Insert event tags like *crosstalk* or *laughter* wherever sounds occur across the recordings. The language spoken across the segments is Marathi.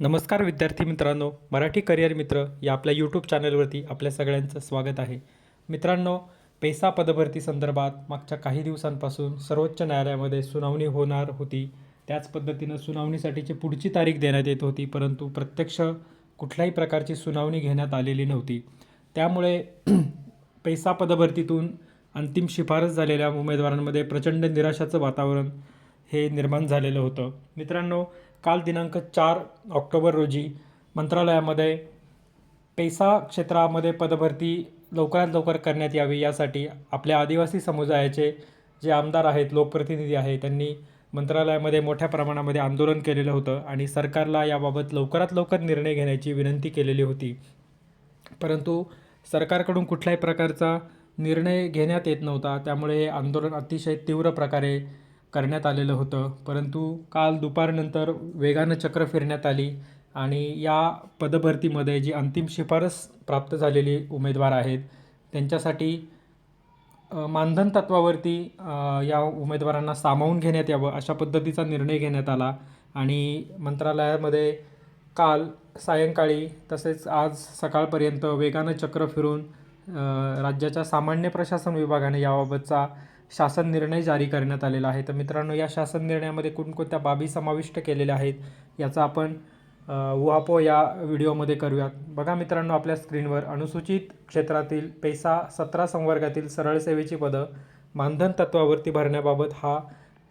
नमस्कार विद्यार्थी मित्रांनो मराठी करिअर मित्र या आपल्या यूट्यूब चॅनलवरती आपल्या सगळ्यांचं स्वागत आहे. मित्रांनो पेसा पदभरती संदर्भात मागच्या काही दिवसांपासून सर्वोच्च न्यायालयामध्ये सुनावणी होणार होती. त्याच पद्धतीनं सुनावणीसाठीची पुढची तारीख देण्यात येत होती परंतु प्रत्यक्ष कुठल्याही प्रकारची सुनावणी घेण्यात आलेली नव्हती. त्यामुळे *clears throat* पैसा पदभरतीतून अंतिम शिफारस झालेल्या उमेदवारांमध्ये प्रचंड निराशाचं वातावरण हे निर्माण झालेलं होतं. मित्रांनो काल दिनांक चार ऑक्टोबर रोजी मंत्रालयामध्ये पैसा क्षेत्रामध्ये पदभरती लवकरात लवकर करण्यात यावी यासाठी आपल्या आदिवासी समुदायाचे जे आमदार आहेत लोकप्रतिनिधी आहेत त्यांनी मंत्रालयामध्ये मोठ्या प्रमाणामध्ये आंदोलन केलेलं होतं आणि सरकारला याबाबत लवकरात लवकर निर्णय घेण्याची विनंती केलेली होती. परंतु सरकारकडून कुठल्याही प्रकारचा निर्णय घेण्यात येत नव्हता. त्यामुळे हे आंदोलन अतिशय तीव्र प्रकारे करण्यात आलेलं होतं. परंतु काल दुपारनंतर वेगानं चक्र फिरण्यात आली आणि या पदभरतीमध्ये जी अंतिम शिफारस प्राप्त झालेली उमेदवार आहेत त्यांच्यासाठी मानधन तत्वावरती या उमेदवारांना सामावून घेण्यात यावं अशा पद्धतीचा निर्णय घेण्यात आला आणि मंत्रालयामध्ये काल सायंकाळी तसेच आज सकाळपर्यंत वेगानं चक्र फिरून राज्याच्या सामान्य प्रशासन विभागाने याबाबतचा शासन निर्णय जारी करण्यात आलेला आहे. तर मित्रांनो या शासन निर्णयामध्ये कोणकोणत्या बाबी समाविष्ट केलेल्या आहेत याचा आपण उहापो या व्हिडिओमध्ये करूयात. बघा मित्रांनो आपल्या स्क्रीनवर अनुसूचित क्षेत्रातील पैसा सतरा संवर्गातील सरळ सेवेची पदं मानधन तत्वावरती भरण्याबाबत हा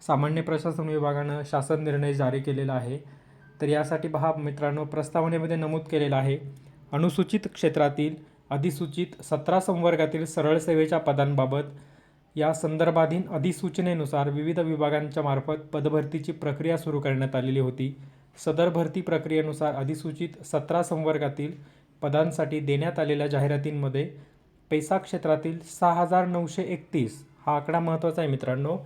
सामान्य प्रशासन विभागानं शासन निर्णय जारी केलेला आहे. तर यासाठी पहा मित्रांनो प्रस्तावनेमध्ये नमूद केलेलं आहे अनुसूचित क्षेत्रातील अधिसूचित सतरा संवर्गातील सरळ सेवेच्या पदांबाबत या संदर्भाधीन अधिसूचनेनुसार विविध विभागांच्या मार्फत पदभरतीची प्रक्रिया सुरू करण्यात आलेली होती. सदर भरती प्रक्रियेनुसार अधिसूचित सतरा संवर्गातील पदांसाठी देण्यात आलेल्या जाहिरातींमध्ये पैसा क्षेत्रातील सहा हजार नऊशे एकतीस हा आकडा महत्त्वाचा आहे मित्रांनो.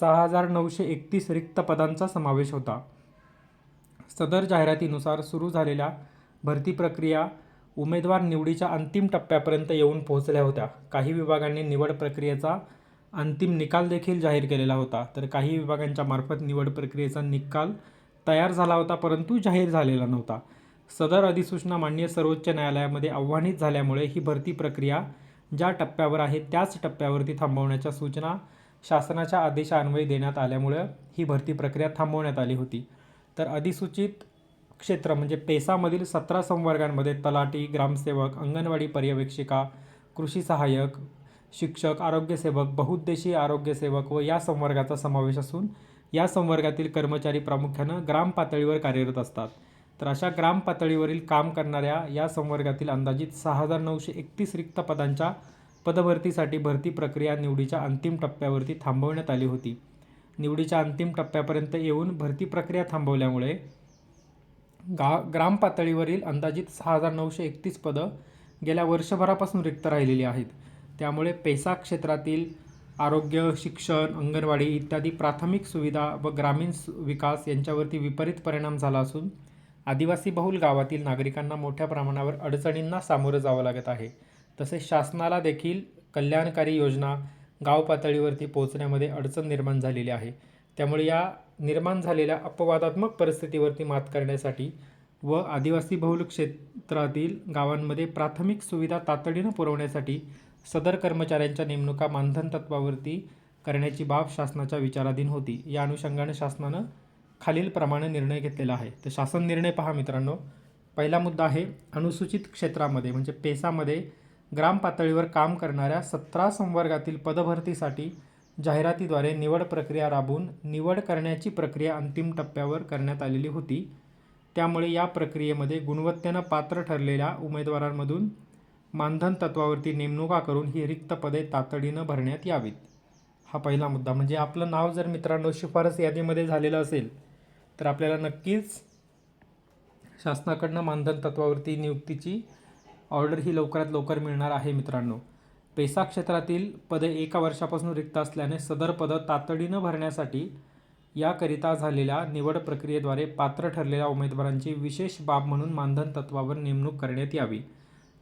सहा हजार नऊशे एकतीस रिक्त पदांचा समावेश होता. सदर जाहिरातीनुसार सुरू झालेल्या भरती प्रक्रिया उमेदवार निवडीच्या अंतिम टप्प्यापर्यंत येऊन पोहोचल्या होत्या. काही विभागांनी निवड प्रक्रियेचा अंतिम निकाल देखील जाहीर केलेला होता. तर काही विभागांच्या मार्फत निवड प्रक्रियेचा निकाल तयार झाला होता परंतु जाहीर झालेला नव्हता. सदर अधिसूचना मान्य सर्वोच्च न्यायालयामध्ये आव्हानित झाल्यामुळे ही भरती प्रक्रिया ज्या टप्प्यावर आहे त्याच टप्प्यावरती थांबवण्याच्या सूचना शासनाच्या आदेशान्वये देण्यात आल्यामुळं ही भरती प्रक्रिया थांबवण्यात आली होती. तर अधिसूचित क्षेत्र म्हणजे पेसामधील सतरा संवर्गांमध्ये तलाठी ग्रामसेवक अंगणवाडी पर्यवेक्षिका कृषी सहाय्यक शिक्षक आरोग्यसेवक बहुउद्देशीय आरोग्यसेवक व या संवर्गाचा समावेश असून या संवर्गातील कर्मचारी प्रामुख्यानं ग्राम पातळीवर कार्यरत असतात. तर अशा ग्राम पातळीवरील काम करणाऱ्या या संवर्गातील अंदाजित सहा हजार नऊशे एकतीस रिक्त पदांच्या पदभरतीसाठी भरती प्रक्रिया निवडीच्या अंतिम टप्प्यावरती थांबवण्यात आली होती. निवडीच्या अंतिम टप्प्यापर्यंत येऊन भरती प्रक्रिया थांबवल्यामुळे गा ग्राम पातळीवरील अंदाजित सहा हजार नऊशे एकतीस पदं गेल्या वर्षभरापासून रिक्त राहिलेली आहेत. त्यामुळे पैसा क्षेत्रातील आरोग्य शिक्षण अंगणवाडी इत्यादी प्राथमिक सुविधा व ग्रामीण विकास यांच्यावरती विपरीत परिणाम झाला असून आदिवासी बहुल गावातील नागरिकांना मोठ्या प्रमाणावर अडचणींना सामोरं जावं लागत आहे. तसेच शासनाला देखील कल्याणकारी योजना गाव पातळीवरती पोहोचण्यामध्ये अडचण निर्माण झालेली आहे. त्यामुळे या निर्माण झालेल्या अपवादात्मक परिस्थितीवरती मात करण्यासाठी व आदिवासी बहुल क्षेत्रातील गावांमध्ये प्राथमिक सुविधा तातडीनं पुरवण्यासाठी सदर कर्मचाऱ्यांच्या नेमणुका मानधन तत्वावरती करण्याची बाब शासनाच्या विचाराधीन होती. या अनुषंगाने शासनानं खालीलप्रमाणे निर्णय घेतलेला आहे. तर शासन निर्णय पहा मित्रांनो. पहिला मुद्दा आहे अनुसूचित क्षेत्रामध्ये म्हणजे पेसामध्ये ग्राम पातळीवर काम करणाऱ्या सतरा संवर्गातील पदभरतीसाठी जाहिरातीद्वारे निवड प्रक्रिया राबवून निवड करण्याची प्रक्रिया अंतिम टप्प्यावर करण्यात आलेली होती. त्यामुळे या प्रक्रियेमध्ये गुणवत्तेनं पात्र ठरलेल्या उमेदवारांमधून मानधन तत्वावरती नेमणुका करून ही रिक्त पदे तातडीनं भरण्यात यावीत. हा पहिला मुद्दा. म्हणजे आपलं नाव जर मित्रांनो शिफारस यादीमध्ये झालेलं असेल तर आपल्याला नक्कीच शासनाकडनं मानधन तत्वावरती नियुक्तीची ऑर्डर ही लवकरात लवकर मिळणार आहे मित्रांनो. पेसा क्षेत्रातील पदे एका वर्षापासून रिक्त असल्याने सदर पदं तातडीनं भरण्यासाठी याकरिता झालेल्या निवड प्रक्रियेद्वारे पात्र ठरलेल्या उमेदवारांची विशेष बाब म्हणून मानधन तत्वावर नेमणूक करण्यात यावी.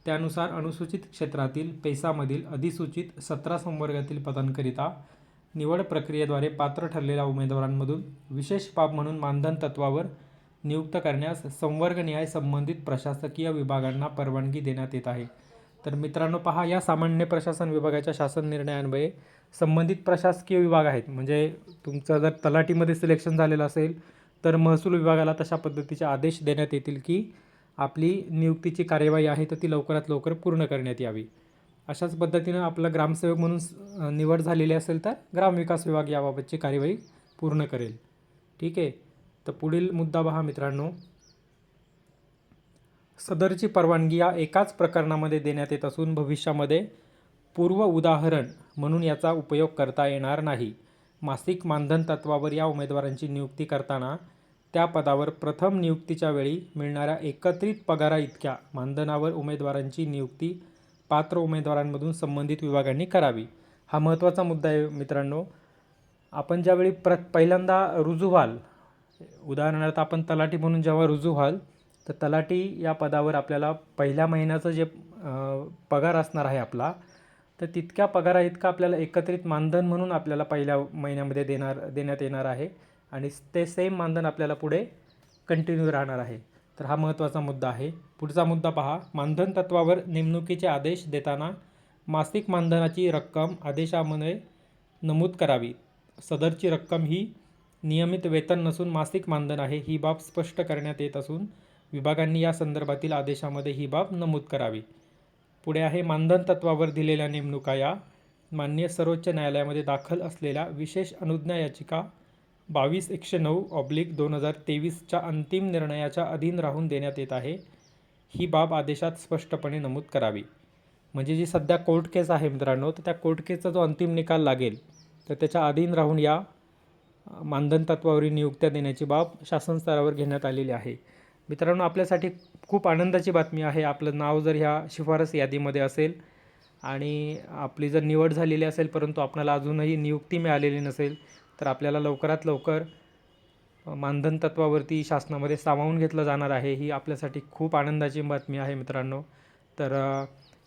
त्यानुसार अनुसूचित क्षेत्रातील पैसामधील अधिसूचित सतरा संवर्गातील पदांकरिता निवड प्रक्रियेद्वारे पात्र ठरलेल्या उमेदवारांमधून विशेष बाब म्हणून मानधन तत्वावर नियुक्त करण्यास संवर्गनिहाय संबंधित प्रशासकीय विभागांना परवानगी देण्यात येत आहे. तर मित्रांनो पहा या सामान्य प्रशासन विभागाच्या शासन निर्णयान्वये संबंधित प्रशासकीय विभाग आहेत. म्हणजे तुमचं जर तलाठीमध्ये सिलेक्शन झालेलं असेल तर महसूल विभागाला तशा पद्धतीचे आदेश देण्यात येतील की आपली नियुक्तीची कार्यवाही आहे तर ती लवकरात लवकर पूर्ण करण्यात यावी. अशाच पद्धतीनं आपलं ग्रामसेवक म्हणून निवड झालेली असेल तर ग्रामविकास विभाग याबाबतची कार्यवाही पूर्ण करेल. ठीक आहे? तर पुढील मुद्दा पहा मित्रांनो. सदरची परवानगी या एकाच प्रकरणामध्ये देण्यात येत असून भविष्यामध्ये पूर्व उदाहरण म्हणून याचा उपयोग करता येणार नाही. मासिक मानधन तत्वावर या उमेदवारांची नियुक्ती करताना त्या पदावर प्रथम नियुक्तीच्या वेळी मिळणाऱ्या एकत्रित पगारा इतक्या मानधनावर उमेदवारांची नियुक्ती पात्र उमेदवारांमधून संबंधित विभागांनी करावी. हा महत्त्वाचा मुद्दा आहे मित्रांनो. आपण ज्यावेळी प्र पहिल्यांदा रुजू व्हाल उदाहरणार्थ आपण तलाठी म्हणून जेव्हा रुजू व्हाल तर तलाठी या पदावर आपल्याला पहिल्या महिन्याचं जे पगार असणार आहे आपला तर तितक्या पगारा इतका आपल्याला एकत्रित मानधन म्हणून आपल्याला पहिल्या महिन्यामध्ये देणार देण्यात येणार आहे. आणि ते सेम मानधन आपल्याला पुढे कंटिन्यू राहणार आहे. तर हा महत्त्वाचा मुद्दा आहे. पुढचा मुद्दा पहा. मानधन तत्वावर नेमणुकीचे आदेश देताना मासिक मानधनाची रक्कम आदेशामध्ये नमूद करावी. सदरची रक्कम ही नियमित वेतन नसून मासिक मानधन आहे. ही बाब स्पष्ट करण्यात येत असून विभागांनी या संदर्भातील आदेशामध्ये ही बाब नमूद करावी. पुढे आहे मानधन तत्वावर दिलेल्या नेमणुका या मान्य सर्वोच्च न्यायालयामध्ये दाखल असलेल्या विशेष अनुज्ञा याचिका बावीस एकशे नऊ ऑब्लिक दोन हजार तेवीसच्या अंतिम निर्णयाच्या अधीन राहून देण्यात येत आहे. ही बाब आदेशात स्पष्टपणे नमूद करावी. म्हणजे जी सध्या कोर्ट केस आहे मित्रांनो तर त्या कोर्ट केसचा जो अंतिम निकाल लागेल तर त्याच्या अधीन राहून या मानधन तत्वावरील नियुक्त्या देण्याची बाब शासन स्तरावर घेण्यात आलेली आहे. मित्रांनो आपल्यासाठी खूप आनंदाची बातमी आहे. आपलं नाव जर ह्या शिफारस यादीमध्ये असेल आणि आपली जर निवड झालेली असेल परंतु आपल्याला अजूनही नियुक्ती मिळालेली नसेल तर आपल्याला लवकरात लवकर मानधन तत्वावरती शासनामध्ये सामावून घेतलं जाणार आहे ही आपल्यासाठी खूप आनंदाची बातमी आहे मित्रांनो. तर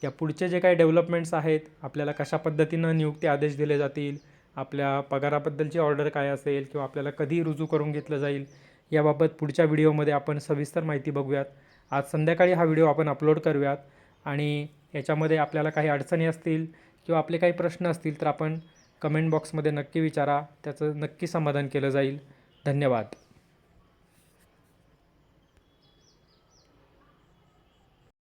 या पुढचे जे काही डेव्हलपमेंट्स आहेत आपल्याला कशा पद्धतीनं नियुक्ती आदेश दिले जातील आपल्या पगाराबद्दलची ऑर्डर काय असेल किंवा आपल्याला कधी रुजू करून घेतलं जाईल याबाबत पुढच्या व्हिडिओमध्ये आपण सविस्तर माहिती बघूयात. आज संध्याकाळी हा व्हिडिओ आपण अपलोड करूयात आणि याच्यामध्ये आपल्याला काही अडचणी असतील किंवा आपले काही प्रश्न असतील तर आपण कमेंट बॉक्समध्ये नक्की विचारा. त्याचं नक्की समाधान केलं जाईल. धन्यवाद.